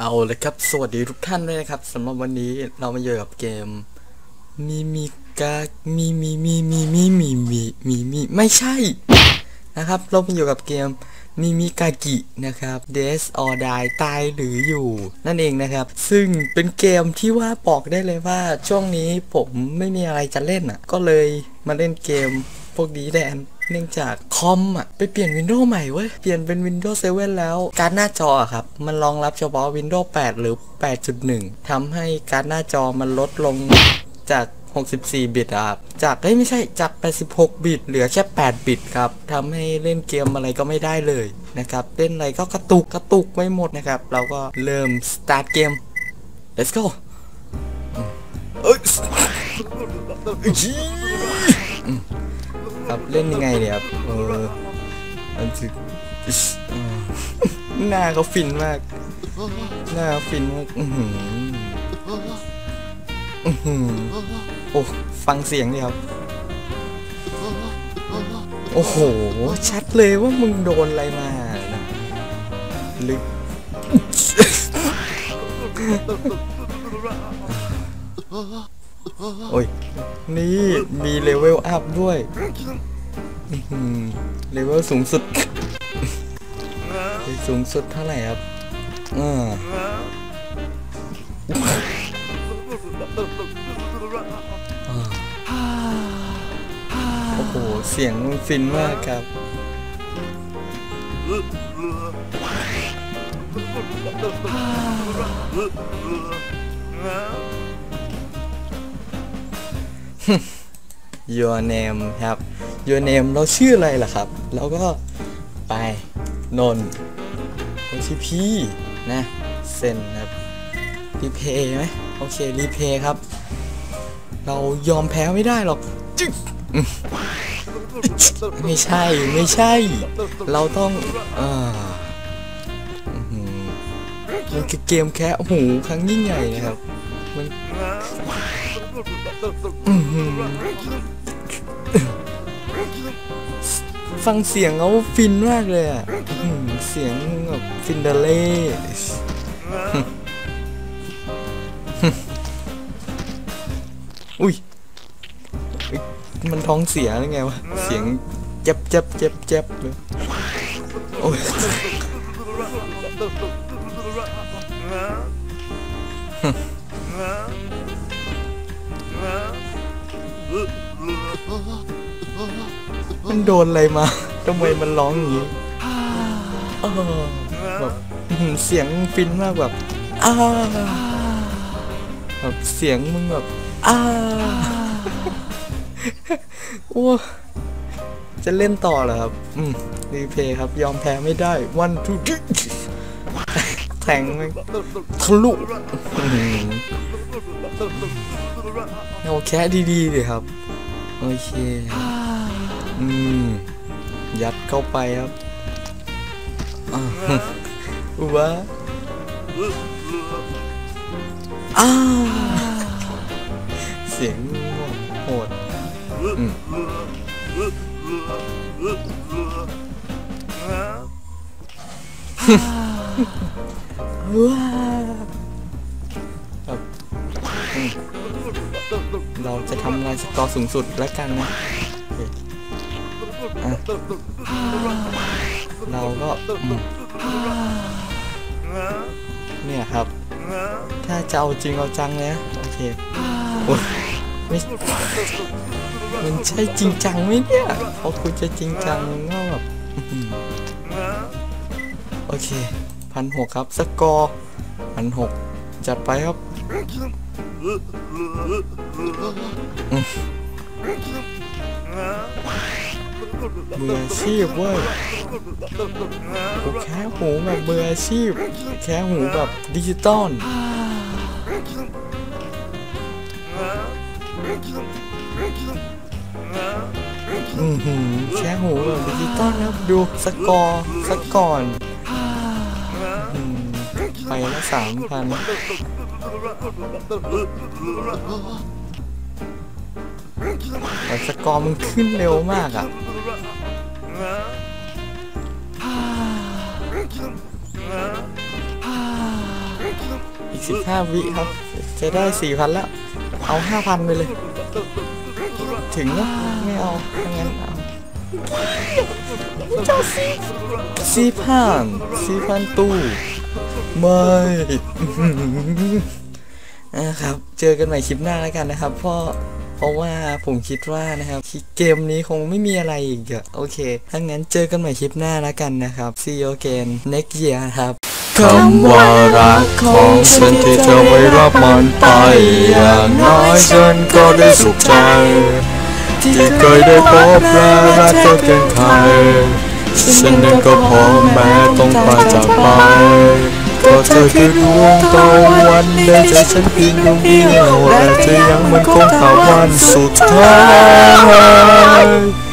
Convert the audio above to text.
เอาเลยครับ สวัสดีทุกท่านด้วยนะครับสำหรับวันนี้เรามาอยู่กับเกมมีมีกามีมีมีมีมีมีมีมีมีไม่ใช่ นะครับ เรามาอยู่กับเกมมีมิกากินะครับ Death or Die ตายหรืออยู่ นั่นเองนะครับ ซึ่งเป็นเกมที่ว่าบอกได้เลยว่า ช่วงนี้ผมไม่มีอะไรจะเล่นอะ ก็เลยมาเล่นเกมพวกนี้แทน เนื่องจากคอมอะไปเปลี่ยนวินโดว์ใหม่เว้ย เปลี่ยนเป็น Windows 7 แล้ว การหน้าจออะครับ มันรองรับเฉพาะ Windows 8 หรือ 8.1ทำให้การหน้าจอมันลดลงจาก64 บิตอะครับ จากเอ้ยไม่ใช่ จาก 86 บิต เหลือแค่ 8 บิตครับทำให้เล่นเกมอะไรก็ไม่ได้เลยนะครับ เล่นอะไรก็กระตุก กระตุกไม่หมดนะครับ เราก็เริ่ม start เกม let's go อืมเอ้ยอืม ครับเล่นยังไงเนี่ยครับเออมันคือหน้าเขาฟินมาก หน้าฟินมากอือหืออื้อหือโอ้ฟังเสียงดิครับ โอ้โห ชัดเลยว่ามึงโดนอะไรมานะลึก โอ้ย นี่มีเลเวลอัพด้วยอื้อหือเลเวลสูงสุด สูงสุดเท่าไหร่ครับอ่าโอ้โห เสียงมันฟินมากครับ your name ครับ your name เราชื่ออะไรล่ะครับ แล้วก็ไปนนท์ผมชื่อพี่นะเซ็นครับรีเพย์ไหมโอเครีเพย์ครับ เรายอมแพ้ไม่ได้หรอกจึ๊กไม่ใช่ไม่ใช่ เราต้องอ่าอื้อมันคือเกมแค่หูครั้งยิ่งใหญ่นะครับ มันอื้อหือ ฟังเสียงเขาฟินมากเลยอะเสียงแบบฟินเดเล่อุ้ย มันท้องเสียหรือไงวะ เสียงเจ็บเจ็บเจ็บเจ็บเลยโอ้ย มันโดนอะไรมาทำไมมันร้องอย่างนี้แบบเสียงฟินมากแบบอ้าแบบเสียงมึงแบบอ้าโอ้จะเล่นต่อเหรอครับ อืมรีเพย์ครับ ยอมแพ้ไม่ได้ วันทูแทงแม่งทะลุเอาแค่ดีๆเลยครับ โอเค อืม ยัดเข้าไปครับอ่าว้าอ้าเสียงโหดว้าครับเราจะทำลายสกอร์สูงสุดแล้วกันนะ เราก็เนี่ยครับ ถ้าจะเอาจริงเอาจังเลยนะโอเคไม่มันใช่จริงจังไหมเนี่ยพอคุณจะจริงจังมันก็แบบโอเคพันหกครับสกอร์พันหกจัดไปครับอื มืออาชีพเว้ยกูแค่หูแบบมืออาชีพ แค่หูแบบดิจิตอลอือหือแค่หูแบบดิจิตอลครับดูสกอร์สกอนอืมไปละสามพัน แต่สกอร์มันขึ้นเร็วมากอะออีกสิบห้าวิครับ จะได้สี่พันแล้ว เอาห้าพันไปเลย ถึงแล้วไม่เอาถ้างั้นเอาสี่พันสี่พันตู้ไม่นะครับ เจอกันใหม่คลิปหน้าแล้วกันนะครับเพราะ เพราะว่าผมคิดว่านะครับเกมนี้คงไม่มีอะไรอีกอะโอเคถ้างั้นเจอกันใหม่คลิปหน้าแล้วกันนะครับ see you again next year ครับคำว่ารักของฉันที่เธอไม่รับมันไปอย่างน้อยฉันก็ได้สุขใจ ที่เคยได้พบและรักเธอเพียงใครฉันนั้นก็พร้อมแม้ต้องไปจากไป ก็เธอคือดวงตะวันในใจฉันเพียงดวงเดียวและจะยังเหมือนคงตะวันสุดท้าย